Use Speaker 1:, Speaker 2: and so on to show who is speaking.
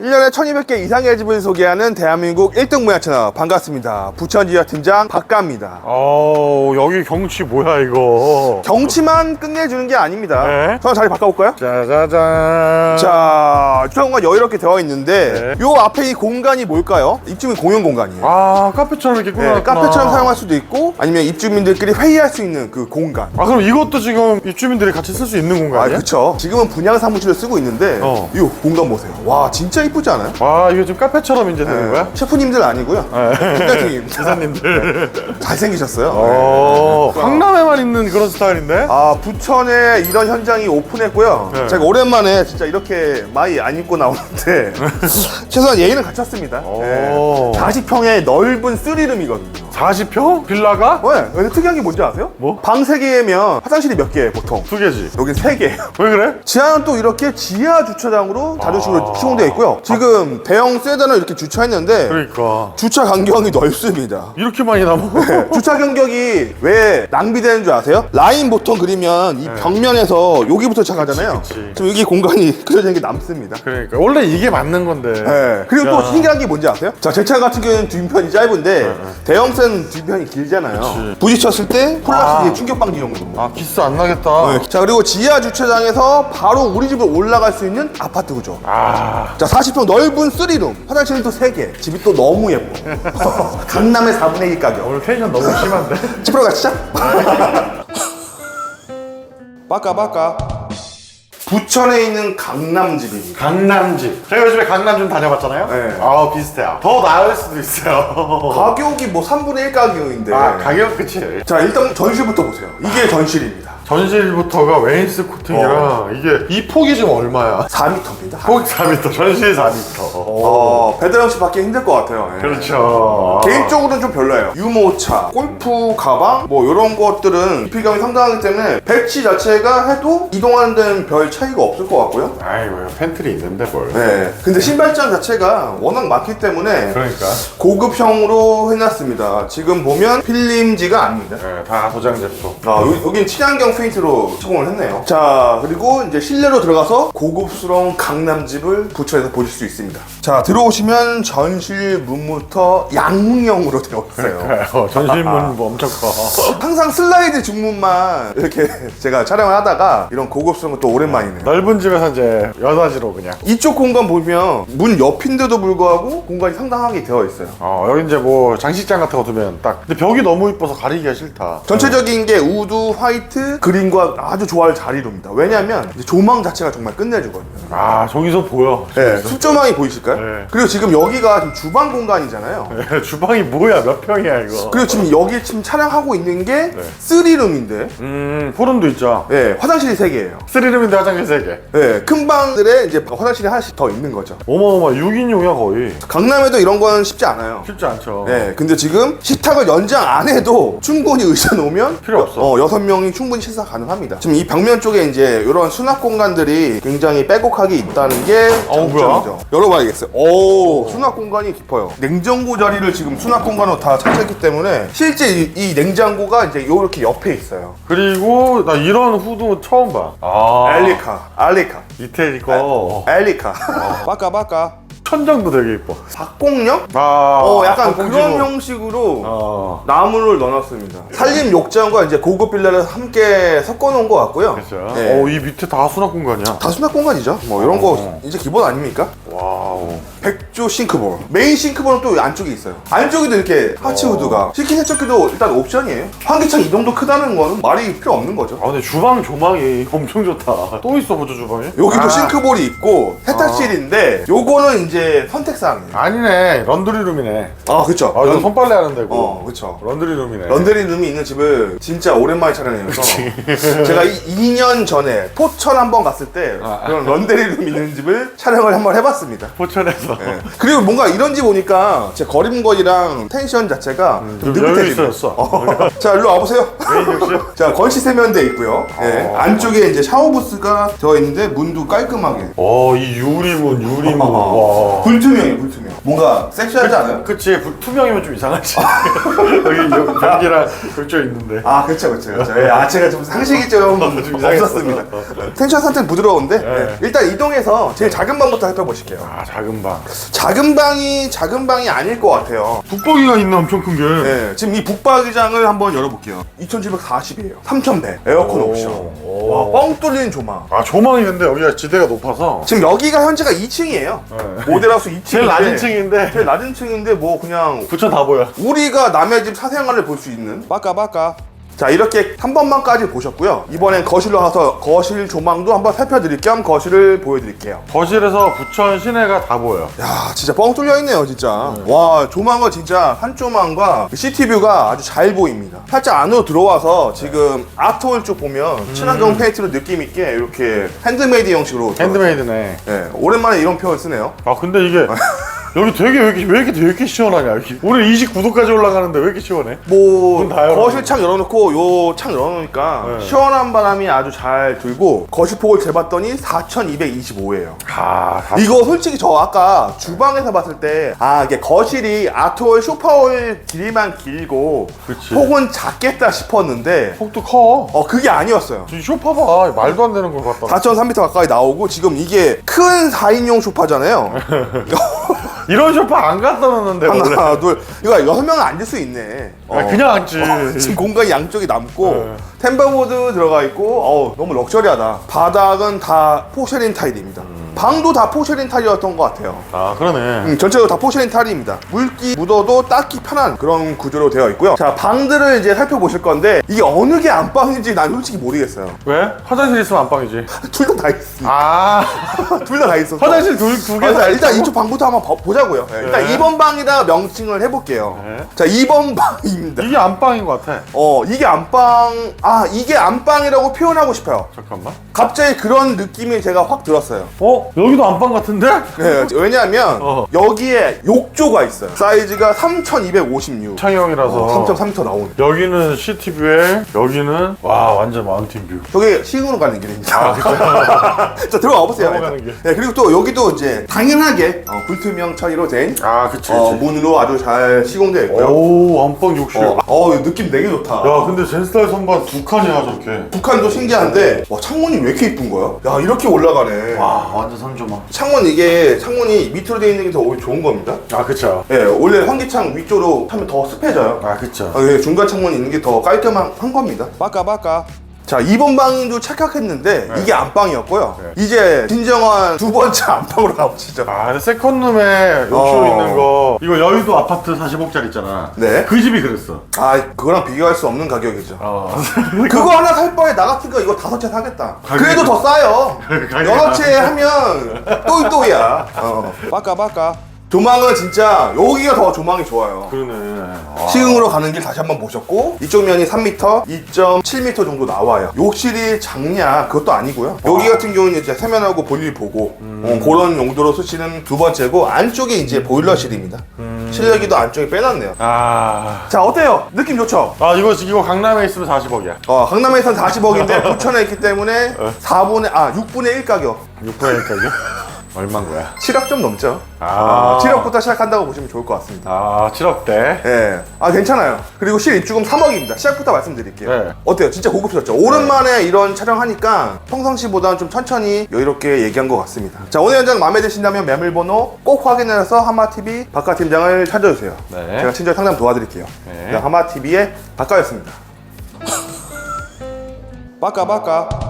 Speaker 1: 1년에 1200개 이상의 집을 소개하는 대한민국 1등 모야 채널 반갑습니다. 부천 지역 팀장 박가입니다.
Speaker 2: 어 여기 경치 뭐야 이거
Speaker 1: 경치만 끝내주는 게 아닙니다.
Speaker 2: 네.
Speaker 1: 저는 자리 바꿔볼까요?
Speaker 2: 짜자잔
Speaker 1: 자, 주차공간 여유롭게 되어 있는데
Speaker 2: 네.
Speaker 1: 요 앞에 이 공간이 뭘까요? 입주민 공용 공간이에요.
Speaker 2: 아 카페처럼 이렇게
Speaker 1: 네,
Speaker 2: 꾸며놨구나
Speaker 1: 카페처럼 사용할 수도 있고 아니면 입주민들끼리 회의할 수 있는 그 공간.
Speaker 2: 아 그럼 이것도 지금 입주민들이 같이 쓸 수 있는
Speaker 1: 아,
Speaker 2: 공간이야?
Speaker 1: 그쵸. 지금은 분양 사무실을 쓰고 있는데
Speaker 2: 어.
Speaker 1: 이 공간 보세요. 와, 진짜 이쁘지 않아요?
Speaker 2: 아 이거 지금 카페처럼 이제 되는 거야?
Speaker 1: 셰프님들 아니고요. 팀장님.
Speaker 2: 기사님들
Speaker 1: 잘생기셨어요.
Speaker 2: 어 강남에만 있는 그런 스타일인데?
Speaker 1: 아 부천에 이런 현장이 오픈했고요.
Speaker 2: 네.
Speaker 1: 제가 오랜만에 진짜 이렇게 마이 안 입고 나오는데 최소한 예의는 갖췄습니다.
Speaker 2: 오.
Speaker 1: 40평의 넓은 쓰리룸이거든요.
Speaker 2: 40평? 빌라가?
Speaker 1: 네, 근데 특이한 게 뭔지 아세요?
Speaker 2: 뭐?
Speaker 1: 방 3개면 화장실이 몇 개예요 보통?
Speaker 2: 두 개지
Speaker 1: 여긴 3개예요.
Speaker 2: 왜 그래?
Speaker 1: 지하는 또 이렇게 지하 주차장으로 자주식으로
Speaker 2: 아.
Speaker 1: 시공되어 있고요. 지금 대형 세단을 이렇게 주차했는데
Speaker 2: 그러니까
Speaker 1: 주차 간격이 넓습니다.
Speaker 2: 이렇게 많이 남아?
Speaker 1: 네, 주차 간격이 왜 낭비되는 줄 아세요? 라인 보통 그리면 이 벽면에서 여기부터.
Speaker 2: 네. 그치, 그치.
Speaker 1: 지금 여기 공간이 그려져 있는 게 남습니다.
Speaker 2: 그러니까 원래 이게 맞는 건데
Speaker 1: 네. 그리고 또
Speaker 2: 야.
Speaker 1: 신기한 게 뭔지 아세요? 자, 제 차 같은 경우는 뒷편이 짧은데 대형 차는 뒷편이 길잖아요.
Speaker 2: 그치.
Speaker 1: 부딪혔을 때 폴라스틱의
Speaker 2: 아.
Speaker 1: 충격 방지 용도.
Speaker 2: 아 기스 안 나겠다
Speaker 1: 네. 자, 그리고 지하 주차장에서 바로 우리 집으로 올라갈 수 있는 아파트 구조.
Speaker 2: 아
Speaker 1: 자, 40평 넓은 쓰리룸. 화장실은 또 3개. 집이 또 너무 예뻐. 강남의 4분의 1 가격.
Speaker 2: 오늘 텐션 너무 심한데?
Speaker 1: 집으로 가시죠. 빠까 빠까. 부천에 있는 강남집입니다.
Speaker 2: 강남집. 제가 요즘에 강남 좀 다녀봤잖아요.
Speaker 1: 네.
Speaker 2: 아 비슷해요. 더 나을 수도 있어요.
Speaker 1: 가격이 뭐 3분의 1 가격인데.
Speaker 2: 아 가격 그치.
Speaker 1: 자 일단 전실부터 보세요. 이게 전실입니다.
Speaker 2: 전실부터가 웨인스 코팅이라 이게 이 폭이 지금 얼마야?
Speaker 1: 4m입니다.
Speaker 2: 폭 4m, 전실 4m.
Speaker 1: 어, 배달음 씨 받기 힘들 것 같아요. 예.
Speaker 2: 그렇죠.
Speaker 1: 개인적으로는 좀 별로예요. 유모차, 골프 가방, 뭐 이런 것들은 피감이 상당하기 때문에 배치 자체가 해도 이동하는 데는 별 차이가 없을 것 같고요.
Speaker 2: 아이고 팬트리 있는데 뭘.
Speaker 1: 네. 근데 신발장 자체가 워낙 많기 때문에
Speaker 2: 그러니까.
Speaker 1: 고급형으로 해놨습니다. 지금 보면 필름지가 아닙니다.
Speaker 2: 네, 다 도장 제품.
Speaker 1: 아, 여- 여긴 친환경 페인트로 시공을 했네요. 자, 그리고 이제 실내로 들어가서 고급스러운 강남집을 부천에서 보실 수 있습니다. 자, 들어오시면 전실 문부터 양문형으로 되어 있어요.
Speaker 2: 어, 전실문 뭐 엄청 커.
Speaker 1: 항상 슬라이드 중문만 이렇게 제가 촬영을 하다가 이런 고급스러운 것도 오랜만이네요.
Speaker 2: 넓은 집에서 이제 여닫이로 그냥.
Speaker 1: 이쪽 공간 보면 문 옆인데도 불구하고 공간이 상당하게 되어 있어요.
Speaker 2: 어 여기 이제 뭐 장식장 같은 거 두면 딱. 근데 벽이 너무 이뻐서 가리기가 싫다.
Speaker 1: 전체적인 게 우드, 화이트, 그린과 아주 조화를 잘 이룹니다. 왜냐면 이제 조망 자체가 정말 끝내주거든요.
Speaker 2: 아 저기서 보여.
Speaker 1: 네, 숲조망이 보이실까요?
Speaker 2: 네.
Speaker 1: 그리고 지금 여기가 지금 주방 공간이잖아요.
Speaker 2: 주방이 뭐야 몇 평이야 이거.
Speaker 1: 그리고 지금 여기 지금 촬영하고 있는 게
Speaker 2: 네.
Speaker 1: 쓰리룸인데,
Speaker 2: 음 포름도 있죠.
Speaker 1: 네, 화장실이 세 개예요.
Speaker 2: 스리룸인데 화장실 3개.
Speaker 1: 네, 큰 방들에 이제 화장실이 하나씩 더 있는 거죠.
Speaker 2: 어마어마 6인용이야 거의.
Speaker 1: 강남에도 이런 건 쉽지 않아요.
Speaker 2: 쉽지 않죠.
Speaker 1: 네, 근데 지금 식탁을 연장 안 해도 충분히 의자 놓으면
Speaker 2: 필요 없어.
Speaker 1: 어, 여섯 명이 충분히 식사 가능합니다. 지금 이 벽면 쪽에 이제 이런 수납 공간들이 굉장히 빼곡하게 있다는 게
Speaker 2: 어우,
Speaker 1: 장점이죠. 열어봐야겠어요. 오, 수납 공간이 깊어요. 냉장고 자리를 지금 수납 공간으로 다 차지했기 때문에 실제 이, 이 냉장고가 이제 이렇게 옆에 있어요.
Speaker 2: 그리고 나 이런 후드 처음 봐. 아
Speaker 1: 엘리카, 알리카,
Speaker 2: 이태리 거.
Speaker 1: 엘리카. 빠까 빠까.
Speaker 2: 천장도 되게 이뻐.
Speaker 1: 박공령?
Speaker 2: 아
Speaker 1: 어, 약간. 그런 형식으로
Speaker 2: 어.
Speaker 1: 나무를 넣어놨습니다. 살림 욕장과 이제 고급 빌라를 함께 섞어놓은 것 같고요.
Speaker 2: 그렇죠.
Speaker 1: 네.
Speaker 2: 어, 이 밑에 다 수납 공간이야.
Speaker 1: 다 수납 공간이죠. 뭐 이런 거
Speaker 2: 어.
Speaker 1: 이제 기본 아닙니까?
Speaker 2: 와우.
Speaker 1: 백조 싱크볼. 메인 싱크볼은 또 안쪽에 있어요. 안쪽에도 이렇게 하치우드가. 실키 세척기도 일단 옵션이에요. 환기창 이 정도 크다는 거는 말이 필요 없는 거죠.
Speaker 2: 아 근데 주방 조망이 엄청 좋다. 또 있어 보죠 주방이?
Speaker 1: 여기도
Speaker 2: 아.
Speaker 1: 싱크볼이 있고 세탁실인데 요거는 이제 선택사항이에요.
Speaker 2: 아니네 런드리룸이네.
Speaker 1: 아 그쵸.
Speaker 2: 아 이거
Speaker 1: 런-
Speaker 2: 손빨래 하는 데고.
Speaker 1: 어, 그쵸.
Speaker 2: 런드리룸이네.
Speaker 1: 런드리 룸이 있는 집을 진짜 오랜만에 촬영해서 제가 이, 2년 전에 포천 한번 갔을 때
Speaker 2: 아.
Speaker 1: 그런 런드리 룸 있는 집을 촬영을 한번 해봤습니다.
Speaker 2: 포천에서.
Speaker 1: 예. 그리고 뭔가 이런 집 오니까 제 걸음걸이랑 텐션 자체가
Speaker 2: 좀좀
Speaker 1: 느긋해지네요.
Speaker 2: 여유있어졌어.
Speaker 1: 어. 자, 일로 와보세요. 자, 건식 세면대 있고요. 예.
Speaker 2: 어.
Speaker 1: 안쪽에 이제 샤워 부스가 되어 있는데 문도 깔끔하게.
Speaker 2: 어, 이 유리문, 유리문.
Speaker 1: 어.
Speaker 2: 와.
Speaker 1: 불투명이에요, 불투명. 뭔가 섹시하지 않아요?
Speaker 2: 그치. 부- 투명이면 좀 이상하지. 여기 여- 벽이랑 벽져 있는데.
Speaker 1: 아 그렇죠 그렇죠 그렇죠 예, 아 제가 좀 상식이 좀,
Speaker 2: 좀 이상했어.
Speaker 1: 없었습니다. 텐션 상태는 부드러운데
Speaker 2: 네.
Speaker 1: 예, 일단 이동해서 제일 작은 방부터 살펴보실게요.
Speaker 2: 아 작은 방.
Speaker 1: 작은 방이 작은 방이 아닐 것 같아요.
Speaker 2: 북거기가 있네 엄청 큰게?
Speaker 1: 네, 지금 이 북박이장을 한번 열어볼게요. 2740이에요. 3000배 에어컨
Speaker 2: 오.
Speaker 1: 옵션.
Speaker 2: 오.
Speaker 1: 와뻥 뚫리는 조망
Speaker 2: 아 조망이 근데 여기가 지대가 높아서?
Speaker 1: 지금 여기가 현재가 2층이에요. 모델하우스 2층
Speaker 2: 제일 낮은 층 인데
Speaker 1: 제일 낮은 층인데 뭐 그냥
Speaker 2: 부천 다 보여.
Speaker 1: 우리가 남의 집 사생활을 볼 수 있는. 빠까 빠까. 자 이렇게 3번방까지 보셨고요. 이번엔 거실로 가서 거실 조망도 한번 살펴드릴 겸 거실을 보여드릴게요.
Speaker 2: 거실에서 부천 시내가 다 보여
Speaker 1: 야 진짜 뻥 뚫려 있네요 진짜. 와 조망은 진짜 한 조망과 시티뷰가 아주 잘 보입니다. 살짝 안으로 들어와서 지금 아트홀 쪽 보면 친환경 페인트로 느낌 있게 이렇게 핸드메이드 형식으로
Speaker 2: 핸드메이드네.
Speaker 1: 네, 오랜만에 이런 표현 쓰네요.
Speaker 2: 아 근데 이게 여기 되게 왜 이렇게, 왜 이렇게 되게 시원하냐 여기 우리 29도까지 올라가는데 왜 이렇게 시원해?
Speaker 1: 뭐. 거실 창 열어놓고 요 창 열어놓으니까
Speaker 2: 네.
Speaker 1: 시원한 바람이 아주 잘 들고 거실 폭을 재봤더니 4,225예요.
Speaker 2: 아 다-
Speaker 1: 이거 솔직히 저 아까 주방에서 봤을 때 아 이게 거실이 아트홀 쇼파홀 길이만 길고
Speaker 2: 그치.
Speaker 1: 폭은 작겠다 싶었는데
Speaker 2: 폭도 커
Speaker 1: 어 그게 아니었어요.
Speaker 2: 지금 쇼파 봐 말도 안 되는 걸 갖다
Speaker 1: 4.3m 가까이 나오고 지금 이게 큰 4인용 소파잖아요.
Speaker 2: 이런 쇼파 안 갖다 놓는데 원래
Speaker 1: 하나 둘 이거 여섯 명은 앉을 수 있네.
Speaker 2: 아,
Speaker 1: 어.
Speaker 2: 그냥 앉지
Speaker 1: 지금 공간이 양쪽이 남고
Speaker 2: 네.
Speaker 1: 템버보드 들어가 있고 어우 너무 럭셔리하다 바닥은 다 포쉐린 타일입니다 방도 다 포쉐린 타일이었던 것 같아요.
Speaker 2: 아 그러네.
Speaker 1: 음, 전체적으로 다 포쉐린 타일입니다. 물기 묻어도 닦기 편한 그런 구조로 되어 있고요. 자 방들을 이제 살펴보실 건데 이게 어느 게 안방인지 난 솔직히 모르겠어요.
Speaker 2: 왜? 화장실 있으면 안방이지.
Speaker 1: 둘 다 다 있어.
Speaker 2: 아.
Speaker 1: 둘 다 다 있어.
Speaker 2: 화장실 두개
Speaker 1: 아,
Speaker 2: 다
Speaker 1: 일단, 일단 이쪽 방부터 한번 봐- 보자고요. 네, 일단
Speaker 2: 네.
Speaker 1: 2번 방이다 명칭을 해볼게요.
Speaker 2: 네.
Speaker 1: 자 2번 방입니다.
Speaker 2: 이게 안방인 것 같아.
Speaker 1: 어 이게 안방 아 이게 안방이라고 표현하고 싶어요.
Speaker 2: 잠깐만.
Speaker 1: 갑자기 그런 느낌이 제가 확 들었어요.
Speaker 2: 어? 여기도 안방 같은데?
Speaker 1: 네, 왜냐하면
Speaker 2: 어.
Speaker 1: 여기에 욕조가 있어요. 사이즈가 3256
Speaker 2: 창형이라서.
Speaker 1: 3.3m 나오는
Speaker 2: 여기는 시티뷰에 여기는 와 완전 마운틴뷰.
Speaker 1: 저기 시흥으로 가는 길입니다. 자 들어가 보세요.
Speaker 2: 넘어가는
Speaker 1: 일단.
Speaker 2: 길.
Speaker 1: 네, 그리고 또 여기도 이제 당연하게 어, 불투명 처리로 된
Speaker 2: 아 그치
Speaker 1: 어,
Speaker 2: 그치.
Speaker 1: 문으로 아주 잘 시공되어 있고요.
Speaker 2: 오 안방 욕실
Speaker 1: 어, 어, 느낌 되게 좋다.
Speaker 2: 야 근데 젠스타일 선반 두 칸이야 저렇게.
Speaker 1: 북한도 신기한데 와 창문이 왜 이렇게 이쁜 거야? 야 이렇게 올라가네.
Speaker 2: 와 완전 선조망
Speaker 1: 창문 이게 창문이 밑으로 되어 있는 게 더 좋은 겁니다.
Speaker 2: 아 그쵸
Speaker 1: 예, 원래 환기창 위쪽으로 하면 더 습해져요.
Speaker 2: 아 그쵸
Speaker 1: 아, 예, 중간 창문이 있는 게 더 깔끔한 한 겁니다. 바까 바까. 자, 2번 방도 착각했는데 이게 안방이었고요.
Speaker 2: 네.
Speaker 1: 이제 진정한 두 번째 안방으로 가보시죠.
Speaker 2: 아 근데 세컨룸에 욕실
Speaker 1: 어.
Speaker 2: 있는 거 이거 여의도 아파트 40억짜리 있잖아
Speaker 1: 네.
Speaker 2: 그 집이 그랬어
Speaker 1: 아, 그거랑 비교할 수 없는 가격이죠.
Speaker 2: 어
Speaker 1: 그거 하나 살 바에 나 같은 거 이거 다섯 채 사겠다.
Speaker 2: 가격이-
Speaker 1: 그래도 더 싸요.
Speaker 2: 가격이
Speaker 1: 여러 채 하면 또이또이야. 어. 바까 바까. 조망은 진짜 여기가 더 조망이 좋아요.
Speaker 2: 그러네 아.
Speaker 1: 시흥으로 가는 길 다시 한번 보셨고 이쪽 면이 3m, 2.7m 정도 나와요. 욕실이 작냐 그것도 아니고요. 여기 같은 경우는 이제 세면하고 볼일 보고 어, 그런 용도로 쓰시는 두 번째고 안쪽에 이제 보일러실입니다. 실내기도 안쪽에 빼놨네요.
Speaker 2: 아...
Speaker 1: 자 어때요? 느낌 좋죠?
Speaker 2: 아 이거 이거 강남에 있으면 40억이야
Speaker 1: 어, 강남에선 40억인데 부천에 있기 때문에 4분의 아 6분의 1 가격
Speaker 2: 6%니까요? 얼마인 거야?
Speaker 1: 7억 좀 넘죠.
Speaker 2: 아
Speaker 1: 7억부터 시작한다고 보시면 좋을 것 같습니다.
Speaker 2: 아 7억대
Speaker 1: 예. 아, 괜찮아요. 그리고 실 입주금 3억입니다. 시작부터 말씀드릴게요.
Speaker 2: 네.
Speaker 1: 어때요? 진짜 고급스럽죠? 오랜만에 이런 촬영하니까 평상시보다는 좀 천천히 여유롭게 얘기한 것 같습니다. 자, 오늘 현장 마음에 드신다면 매물번호 꼭 확인해서 하마TV 박가팀장을 찾아주세요.
Speaker 2: 네.
Speaker 1: 제가 친절 상담 도와드릴게요.
Speaker 2: 네.
Speaker 1: 네. 하마TV의 박가였습니다. 빠까, 빠까.